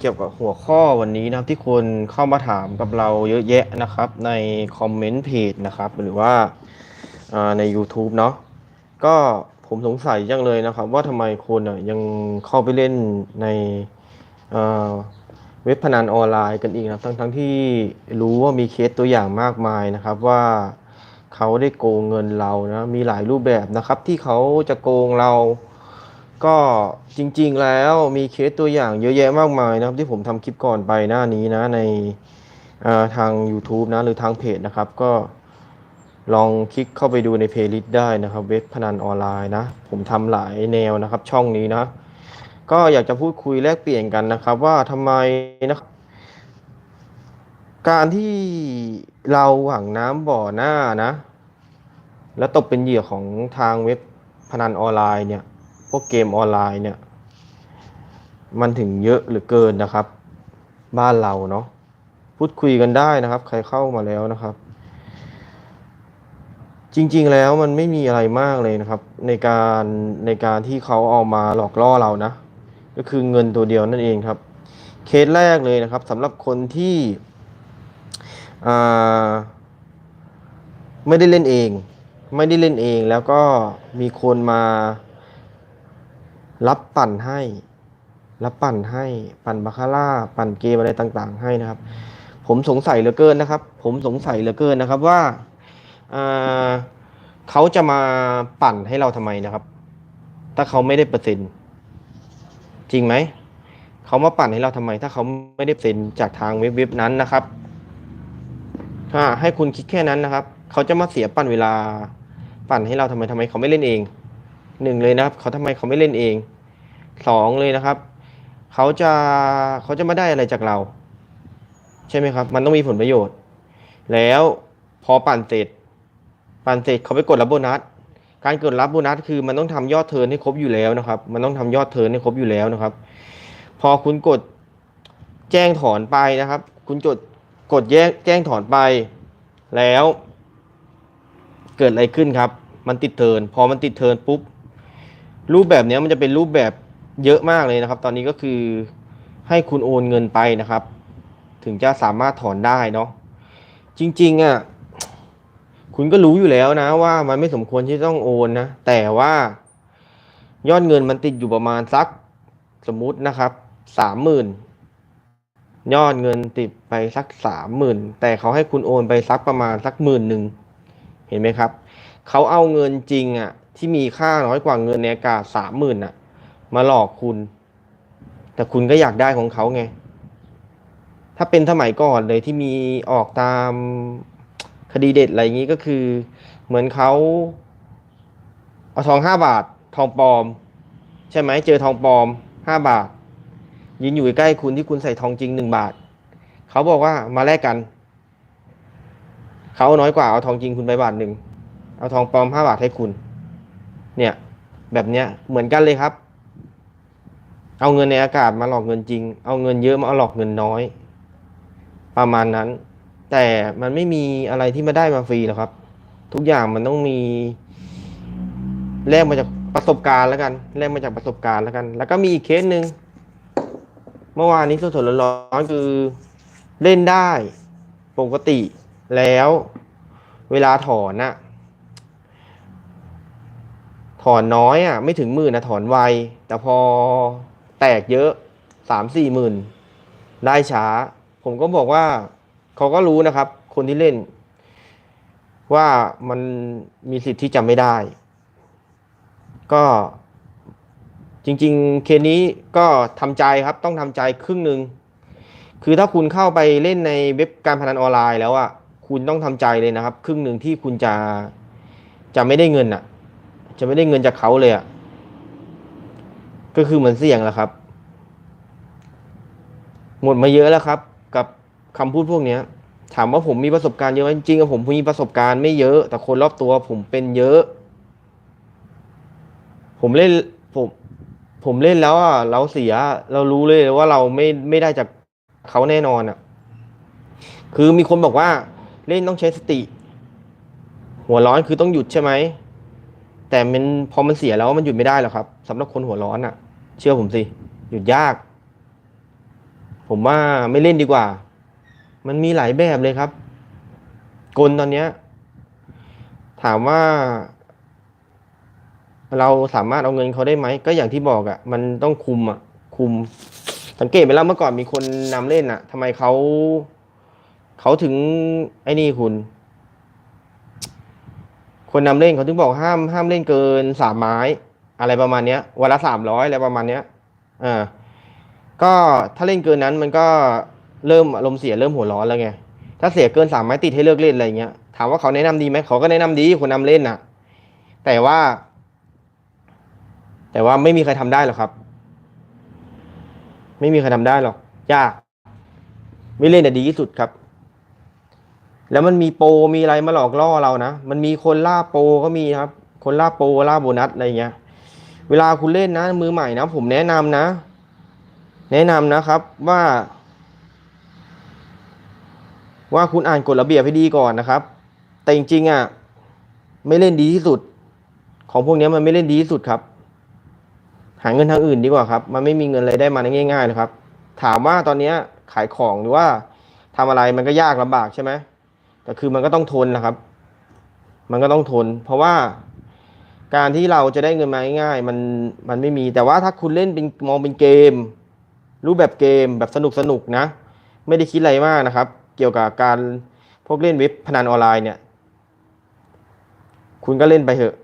เกี่ยวกับหัวข้อวันนี้นะครับที่คนเข้ามาถามกับเราเยอะแยะนะครับ ในคอมเมนต์เพจนะครับ หรือว่าใน YouTube เนาะก็ผมสงสัยจังเลยนะครับ ว่าทำไมคนอะยังเข้าไปเล่นในเเว็บพนันออนไลน์กันอีกนะทั้งทั้งที่รู้ว่ามีเคสตัวอย่างมากมายนะครับว่าเขาได้โกงเงินเรานะมีหลายรูปแบบนะครับที่เขาจะโกงเรา ก็จริงๆแล้วมีเคสตัวอย่างเยอะแยะมากมายนะครับ ที่ผมทำคลิปก่อนไปหน้านี้นะในทาง YouTube นะ หรือทางเพจนะครับ ก็ลองคลิกเข้าไปดูในเพลย์ลิสต์ได้นะครับ เว็บพนันออนไลน์นะ ผมทำหลายแนวนะครับ ช่องนี้นะ ก็อยากจะพูดคุยแลกเปลี่ยนกันนะครับ ว่าทำไมนะครับการที่เราหวังน้ำบ่อหน้านะ แล้วตกเป็นเหยื่อของทางเว็บพนันออนไลน์เนี่ย พวกเกมออนไลน์เนี่ย มันถึงเยอะเหลือเกินนะครับ บ้านเราเนาะพูดคุยกันได้นะครับ ใครเข้ามาแล้วนะครับ จริงๆแล้วมันไม่มีอะไรมากเลยนะครับ ในการในการที่เขาเอามาหลอกล่อเรานะ ก็คือเงินตัวเดียวนั่นเองครับ เคสแรกเลยนะครับสำหรับคนที่ไม่ได้เล่นเอง ไม่ได้เล่นเองแล้วก็มีคนมา รับปั่นให้ รับปั่นให้ ปั่นบาคาร่า ปั่นเกมอะไรต่างๆ ให้นะครับ ผมสงสัยเหลือเกินนะครับ ผมสงสัยเหลือเกินนะครับว่าเขาจะมาปั่นให้เราทำไมนะครับ ถ้าเขาไม่ได้เปอร์เซ็นต์จริงไหม เขามาปั่นให้เราทำไม ถ้าเขาไม่ได้เปอร์เซ็นต์จากทางเว็บเว็บนั้นนะครับให้คุณคิดแค่นั้นนะครับ เขาจะมาเสียปั่นเวลาปั่นให้เราทำไมทำไมเขาไม่เล่นเอง หนึ่งเลยนะครับเขาทำไมเขาไม่เล่นเองสองเลยนะครับ เขาจะเขาจะไม่ได้อะไรจากเรา ใช่ไหมครับ มันต้องมีผลประโยชน์ แล้วพอปั่นเสร็จ ปั่นเสร็จเขาไปกดรับโบนัสการกดรับโบนัสคือมันต้องทำยอดเทิร์นให้ครบอยู่แล้วนะครับ มันต้องทำยอดเทิร์นให้ครบอยู่แล้วนะครับ พอคุณกดแจ้งถอนไปนะครับ คุณกดกดแจ้งแจ้งถอนไป แล้ว เกิดอะไรขึ้นครับ มันติดเทิร์นพอมันติดเทิร์นปุ๊บ รูปแบบเนี้ยมันจะเป็นรูปแบบเยอะมากเลยนะครับ ตอนนี้ก็คือให้คุณโอนเงินไปนะครับ ถึงจะสามารถถอนได้เนาะจริงๆอะคุณก็รู้อยู่แล้วนะว่ามันไม่สมควรที่ต้องโอนนะ แต่ว่ายอดเงินมันติดอยู่ประมาณสักสมมุตินะครับสามหมื่นยอดเงินติดไปสักสามหมื่นแต่เขาให้คุณโอนไปสักประมาณสักหมื่นหนึ่งเห็นไหมครับ เขาเอาเงินจริงอะ ที่มีค่าน้อยกว่าเงินในอากาศสามหมื่นอะ มาหลอกคุณ แต่คุณก็อยากได้ของเขาไง ถ้าเป็นสมัยก่อนเลยที่มีออกตามคดีเด็ดอะไรอย่างนี้ก็คือ เหมือนเขาเอาทองห้าบาท ทองปลอม ใช่ไหมเจอทองปลอมห้าบาทยืนอยู่ใกล้คุณที่คุณใส่ทองจริงหนึ่งบาท เขาบอกว่ามาแลกกัน เขาเอาน้อยกว่าเอาทองจริงคุณไปบาทหนึ่งเอาทองปลอมห้าบาทให้คุณ เนี่ยแบบเนี้ยเหมือนกันเลยครับ เอาเงินในอากาศมาหลอกเงินจริง เอาเงินเยอะมาหลอกเงินน้อย ประมาณนั้น แต่มันไม่มีอะไรที่มาได้มาฟรีหรอกครับ ทุกอย่างมันต้องมีแลกมาจากประสบการณ์แล้วกันแลกมาจากประสบการณ์แล้วกัน แล้วก็มีอีกเคสหนึ่งเมื่อวานนี้สดๆร้อนๆคือเล่นได้ปกติแล้ว เวลาถอนน่ะ ถอนน้อยอะไม่ถึงหมื่นนะถอนไว แต่พอแตกเยอะสามสี่หมื่นได้ช้า ผมก็บอกว่าเขาก็รู้นะครับ คนที่เล่น ว่ามันมีสิทธิ์ที่จะไม่ได้ ก็จริง ๆ เคสนี้ก็ทำใจครับต้องทำใจครึ่งหนึ่งคือถ้าคุณเข้าไปเล่นในเว็บการพนันออนไลน์แล้วอะคุณต้องทำใจเลยนะครับ ครึ่งหนึ่งที่คุณจะจะไม่ได้เงินอะ จะไม่ได้เงินจากเขาเลยอะ ก็คือเหมือนเสี่ยงแหละครับ หมดมาเยอะแล้วครับ กับคำพูดพวกเนี้ย ถามว่าผมมีประสบการณ์เยอะไหมจริงๆอะผมมีประสบการณ์ไม่เยอะ แต่คนรอบตัวผมเป็นเยอะ ผมเล่นผมผมเล่นแล้วอะเราเสีย เรารู้เลยว่าเราไม่ไม่ได้จากเขาแน่นอนอะ คือมีคนบอกว่า เล่นต้องใช้สติ หัวร้อนคือต้องหยุดใช่ไหม แต่มันพอมันเสียแล้วมันหยุดไม่ได้หรอกครับสำหรับคนหัวร้อนอะ เชื่อผมสิ หยุดยาก ผมว่าไม่เล่นดีกว่า มันมีหลายแบบเลยครับ กลตอนเนี้ย ถามว่า เราสามารถเอาเงินเขาได้ไหม ก็อย่างที่บอกอะ่ะ มันต้องคุมอะ่ะ คุม สังเกตไปแล้วเมื่อก่อนมีคนนำเล่นอะ่ะทำไมเขาเขาถึงไอ้นี่คุณ คนนำเล่นเขาถึงบอกห้ามห้ามเล่นเกินสามไม้ อะไรประมาณเนี้ยวันละสามร้อยอะไรประมาณเนี้ยอ่าก็ถ้าเล่นเกินนั้นมันก็เริ่มอารมณ์เสียเริ่มหัวร้อนแล้วไงถ้าเสียเกินสามไม้ติดให้เลิกเล่นอะไรเงี้ยถามว่าเขาแนะนำดีไหมเขาก็แนะนำดีคนนำเล่นน่ะ แต่ว่า แต่ว่าไม่มีใครทำได้หรอกครับ ไม่มีใครทำได้หรอกยากไม่เล่นแต่ดีที่สุดครับ แล้วมันมีโปรมีอะไรมาหลอกล่อเรานะ มันมีคนล่าโปรก็มีครับ คนล่าโปรล่าโบนัสอะไรเงี้ย เวลาคุณเล่นนะ มือใหม่นะ ผมแนะนำนะ แนะนำนะครับว่า ว่าคุณอ่านกฎระเบียบให้ดีก่อนนะครับ แต่จริงๆอะไม่เล่นดีที่สุด ของพวกนี้มันไม่เล่นดีที่สุดครับ หาเงินทางอื่นดีกว่าครับ มันไม่มีเงินอะไรได้มาง่ายๆนะครับ ถามว่าตอนนี้ขายของหรือว่าทำอะไรมันก็ยากลำบากใช่ไหม แต่คือมันก็ต้องทนนะครับ มันก็ต้องทน เพราะว่าการที่เราจะได้เงินมาง่ายๆมันมันไม่มี แต่ว่าถ้าคุณเล่นเป็นมองเป็นเกม รูปแบบเกมแบบสนุกสนุกๆนะ ไม่ได้คิดอะไรมากนะครับ เกี่ยวกับการพวกเล่นเว็บพนันออนไลน์เนี่ย คุณก็เล่นไปเถอะ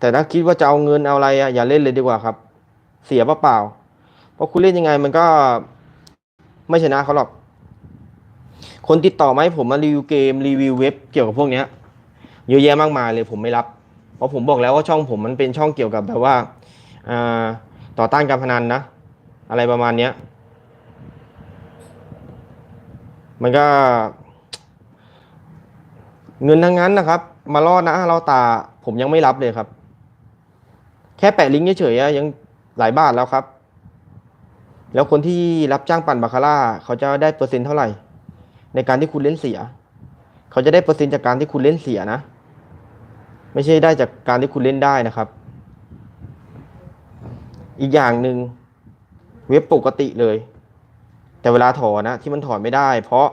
แต่ถ้าคิดว่าจะเอาเงินเอาอะไรอะอย่าเล่นเลยดีกว่าครับ เสียเปล่าเพราะคุณเล่นยังไงมันก็ไม่ชนะเขาหรอก คนติดต่อมาให้ผมมารีวิวเกมรีวิวเว็บเกี่ยวกับพวกเนี้ยเยอะแยะมากมายเลยผมไม่รับ เพราะผมบอกแล้วว่าช่องผมมันเป็นช่องเกี่ยวกับแบบว่าต่อต้านการพนันนะ อะไรประมาณเนี้ยมันก็ เงินทั้งนั้นนะครับ มาล่อนะเราตาผมยังไม่รับเลยครับ แค่แปะลิงก์เฉยๆยังหลายบาทแล้วครับ แล้วคนที่รับจ้างปั่นบาคาร่าเขาจะได้เปอร์เซ็นต์เท่าไหร่ ในการที่คุณเล่นเสีย เขาจะได้เปอร์เซ็นต์จากการที่คุณเล่นเสียนะ ไม่ใช่ได้จากการที่คุณเล่นได้นะครับ อีกอย่างหนึ่งเว็บปกติเลย แต่เวลาถอนนะ ที่มันถอนไม่ได้ เพราะ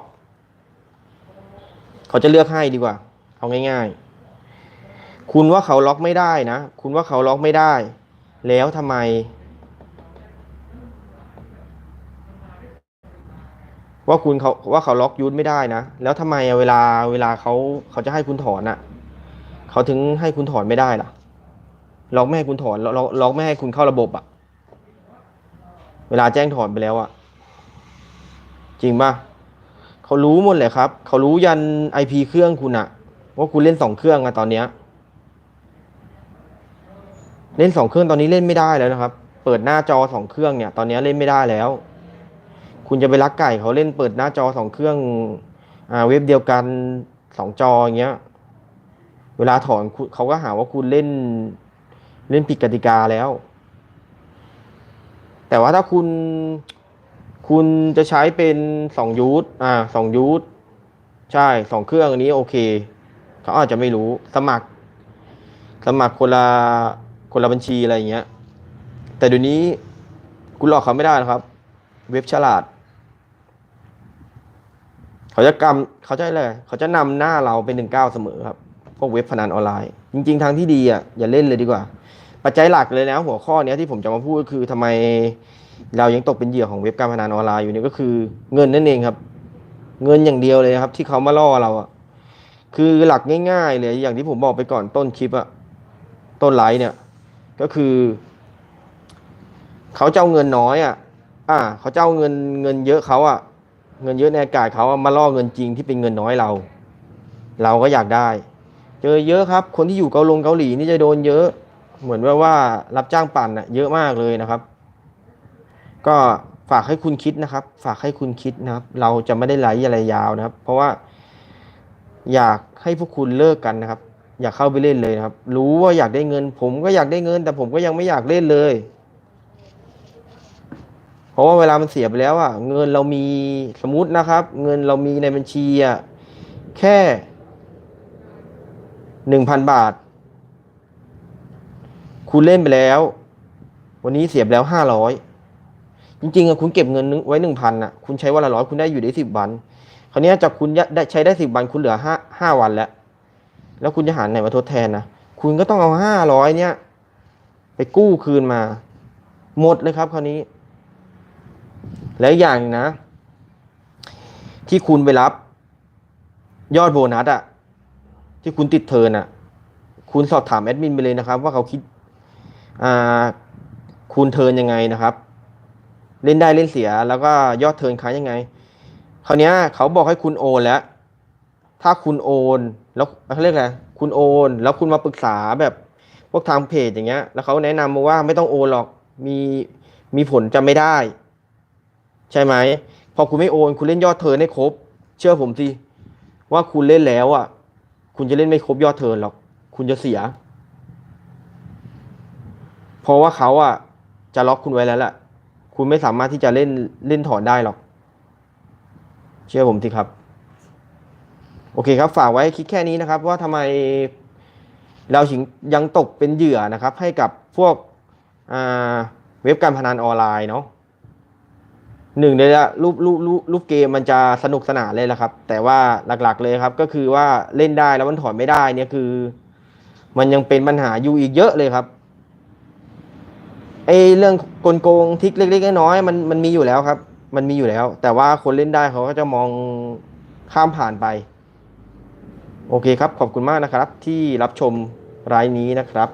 เขาจะเลือกให้ดีกว่า เอาง่าย ๆ คุณว่าเขาล็อกไม่ได้นะ คุณว่าเขาล็อกไม่ได้ แล้วทำไม ว่าคุณเขาว่าเขาล็อกยูทไม่ได้นะ แล้วทำไมเวลาเวลาเขาเขาจะให้คุณถอนอะเขาถึงให้คุณถอนไม่ได้ล่ะล็อกไม่ให้คุณถอนล็อกล็อกไม่ให้คุณเข้าระบบอะเวลาแจ้งถอนไปแล้วอะจริงป่ะเขารู้หมดเลยครับ เขารู้ยันไอพีเครื่องคุณอะว่าคุณเล่นสองเครื่องอะตอนเนี้ยเล่นสองเครื่องตอนนี้เล่นไม่ได้แล้วนะครับ เปิดหน้าจอสองเครื่องเนี่ย ตอนนี้เล่นไม่ได้แล้ว คุณจะไปรักไก่เขาเล่นเปิดหน้าจอสองเครื่องอ่าเว็บเดียวกันสองจออย่างเงี้ย เวลาถอนเขาก็หาว่าคุณเล่นเล่นผิดกติกาแล้ว แต่ว่าถ้าคุณคุณจะใช้เป็นสองยูทอ่าสองยูทใช่สองเครื่องอันนี้โอเค เขาอาจจะไม่รู้สมัคร สมัครคนละคนละบัญชีอะไรอย่างเงี้ย แต่เดี๋ยวนี้คุณหลอกเขาไม่ได้นะครับ เว็บฉลาด เขาจะกำเขาจะอะไรเขาจะนำหน้าเราเป็นหนึ่งเก้าเสมอครับพวกเว็บพนันออนไลน์ จริง ๆ ทางที่ดีอะอย่าเล่นเลยดีกว่า ปัจจัยหลักเลยนะหัวข้อเนี้ยที่ผมจะมาพูดก็คือทำไมเรายังตกเป็นเหยื่อของเว็บการพนันออนไลน์อยู่เนี่ยก็คือเงินนั่นเองครับ เงินอย่างเดียวเลยครับ ที่เขามาล่อเราอะคือหลักง่าย ๆ เลยอย่างที่ผมบอกไปก่อนต้นคลิปอะต้นไลฟ์เนี่ย ก็คือ เขาเจะเอาเงินน้อยอะ อ่า เขาเจะเอาเงินเงินเยอะเขาอะ เงินเยอะในอากาศเขามาล่อเงินจริงที่เป็นเงินน้อยเรา เราก็อยากได้ เจอเยอะครับ คนที่อยู่เกาลงเกาหลีนี่จะโดนเยอะ เหมือนว่าว่ารับจ้างปั่นอะเยอะมากเลยนะครับ ก็ฝากให้คุณคิดนะครับ ฝากให้คุณคิดนะครับ เราจะไม่ได้ไหลอะไรยาวนะครับ เพราะว่า อยากให้พวกคุณเลิกกันนะครับ อยากเข้าไปเล่นเลยนะครับ รู้ว่าอยากได้เงิน ผมก็อยากได้เงิน แต่ผมก็ยังไม่อยากเล่นเลย เพราะว่าเวลามันเสียไปแล้วอะเงินเรามีสมมตินะครับ เงินเรามีในบัญชีอะแค่หนึ่งพันบาท คุณเล่นไปแล้ว วันนี้เสียไปแล้วห้าร้อยจริงๆอะคุณเก็บเงินไว้หนึ่งพันอะคุณใช้วันละร้อยคุณได้อยู่ได้สิบวันคราวนี้จากคุณได้ใช้ได้สิบวันคุณเหลือห้าห้าวันแล้ว แล้วคุณจะหาไหนมาทดแทนนะคุณก็ต้องเอาห้าร้อยเนี้ยไปกู้คืนมา หมดเลยครับคราวนี้ และอีกอย่างหนึ่งนะ ที่คุณไปรับ ยอดโบนัสอะที่คุณติดเทินอะคุณสอบถามแอดมินไปเลยนะครับ ว่าเขาคิด อ่าคูณเทินยังไงนะครับ เล่นได้เล่นเสีย แล้วก็ยอดเทินค้ายังไง คราวนี้เขาบอกให้คุณโอนแล้ว ถ้าคุณโอน แล้วเขาเรียกอะไรคุณโอน แล้วคุณมาปรึกษาแบบพวกทางเพจอย่างเงี้ย แล้วเขาแนะนำมาว่าไม่ต้องโอนหรอก มีมีผลจะไม่ได้ ใช่ไหมพอคุณไม่โอนคุณเล่นยอดเทิร์นให้ครบ เชื่อผมสิว่าคุณเล่นแล้วอะ คุณจะเล่นไม่ครบยอดเทิร์นหรอกคุณจะเสีย เพราะว่าเขาอะ จะล็อกคุณไว้แล้วแหละคุณไม่สามารถที่จะเล่นเล่นถอนได้หรอก เชื่อผมสิครับ โอเคครับ ฝากไว้คิดแค่นี้นะครับ ว่าทำไมเราถึงยังตกเป็นเหยื่อนะครับ ให้กับพวกเว็บการพนันออนไลน์เนาะ หนึ่งเลยละรูปรูปรูปรูปเกมมันจะสนุกสนานเลยละครับ แต่ว่าหลักๆเลยครับ ก็คือว่าเล่นได้แล้วมันถอนไม่ได้เนี่ยคือ มันยังเป็นปัญหาอยู่อีกเยอะเลยครับไอเรื่องกลโกงทิกเล็กๆน้อยๆมันมันมีอยู่แล้วครับ มันมีอยู่แล้ว แต่ว่าคนเล่นได้เขาก็จะมองข้ามผ่านไป โอเคครับ ขอบคุณมากนะครับ ที่รับชมรายนี้นะครับ